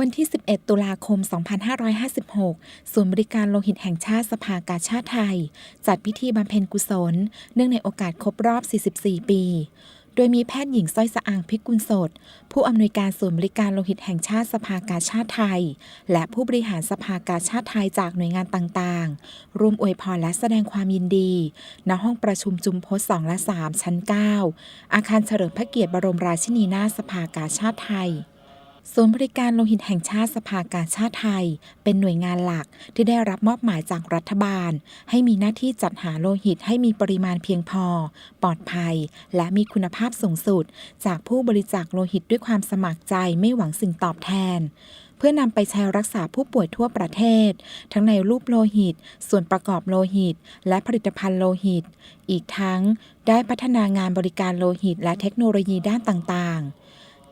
วันที่ 11 ตุลาคม 2556 ศูนย์บริการโลหิตแห่งชาติสภากาชาติไทย จัดพิธีบำเพ็ญกุศล เนื่องในโอกาสครบรอบ 44 ปี โดยมีแพทย์หญิงสร้อยสะอางพิกุลสด ผู้อำนวยการศูนย์บริการโลหิตแห่งชาติสภากาชาติไทย และผู้บริหารสภากาชาติไทยจากหน่วยงานต่างๆ ร่วมอวยพรและแสดงความยินดี ณ ห้องประชุมจุมพศ2และ 3 ชั้น 9 อาคารเฉลิมพระเกียรติบรมราชินีนาถสภากาชาติไทย ศูนย์บริการโลหิตแห่งชาติสภากาชาติไทย เป็นหน่วยงานหลักที่ได้รับมอบหมายจากรัฐบาล ให้มีหน้าที่จัดหาโลหิตให้มีปริมาณเพียงพอ ปลอดภัย และมีคุณภาพสูงสุด จากผู้บริจาคโลหิตด้วยความสมัครใจไม่หวังสิ่งตอบแทน เพื่อนำไปใช้รักษาผู้ป่วยทั่วประเทศ ทั้งในรูปโลหิต ส่วนประกอบโลหิต และผลิตภัณฑ์โลหิต อีกทั้งได้พัฒนางานบริการโลหิต และเทคโนโลยีด้านต่างๆ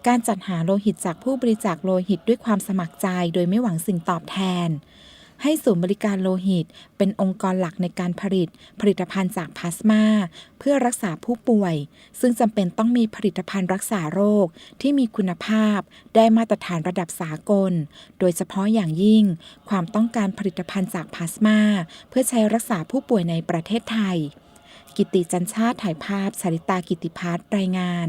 การจัดหาโลหิตจากผู้บริจาคโลหิตด้วยความสมัครใจโดยไม่หวังสิ่งตอบแทน ให้ศูนย์บริการโลหิต เป็นองค์กรหลักในการผลิต ผลิตภัณฑ์จากพลาสมา เพื่อรักษาผู้ป่วย ซึ่งจำเป็นต้องมีผลิตภัณฑ์รักษาโรคที่มีคุณภาพ ได้มาตรฐานระดับสากล โดยเฉพาะอย่างยิ่ง ความต้องการผลิตภัณฑ์จากพลาสมา เพื่อใช้รักษาผู้ป่วยในประเทศไทย กิติจันชาติถ่ายภาพสาริตากิติพัฒน์รายงาน